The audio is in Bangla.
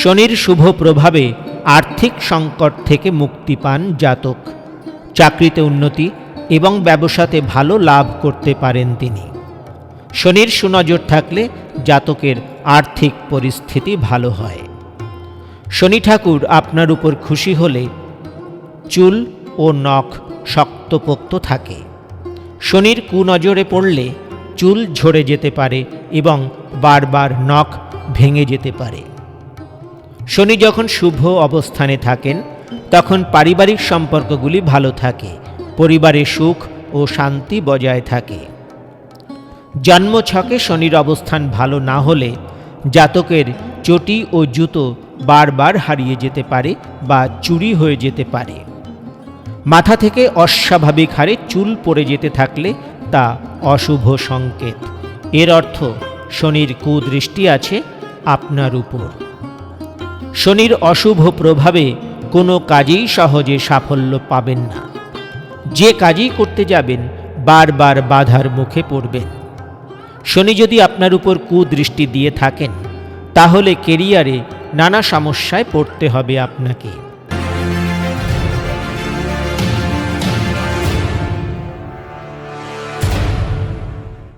শনির শুভ প্রভাবে আর্থিক সংকট থেকে মুক্তি পান জাতক। চাকরিতে উন্নতি এবং ব্যবসাতে ভালো লাভ করতে পারেন তিনি। শনির সুনজর থাকলে জাতকের আর্থিক পরিস্থিতি ভালো হয়। শনি ঠাকুর আপনার উপর খুশি হলে চুল ও নখ শক্তপোক্ত থাকে। শনির কুনজরে পড়লে চুল ঝরে যেতে পারে এবং বারবার নখ ভেঙে যেতে পারে। শনি যখন শুভ অবস্থানে থাকেন, তখন পারিবারিক সম্পর্কগুলি ভালো থাকে, পরিবারে সুখ ও শান্তি বজায় থাকে। জন্মছকে শনির অবস্থান ভালো না হলে জাতকের চটি ও জুতো বারবার হারিয়ে যেতে পারে বা চুরি হয়ে যেতে পারে। মাথা থেকে অস্বাভাবিক হারে চুল পড়ে যেতে থাকলে তা অশুভ সংকেত। এর অর্থ শনির কুদৃষ্টি আছে আপনার উপর। শনির অশুভ প্রভাবে কোনো কাজেই সহজে সাফল্য পাবেন না। যে কাজই করতে যাবেন, বারবার বাধার মুখে পড়বেন। শনি যদি আপনার উপর কুদৃষ্টি দিয়ে থাকেন, তাহলে কেরিয়ারে নানা সমস্যায় পড়তে হবে আপনাকে।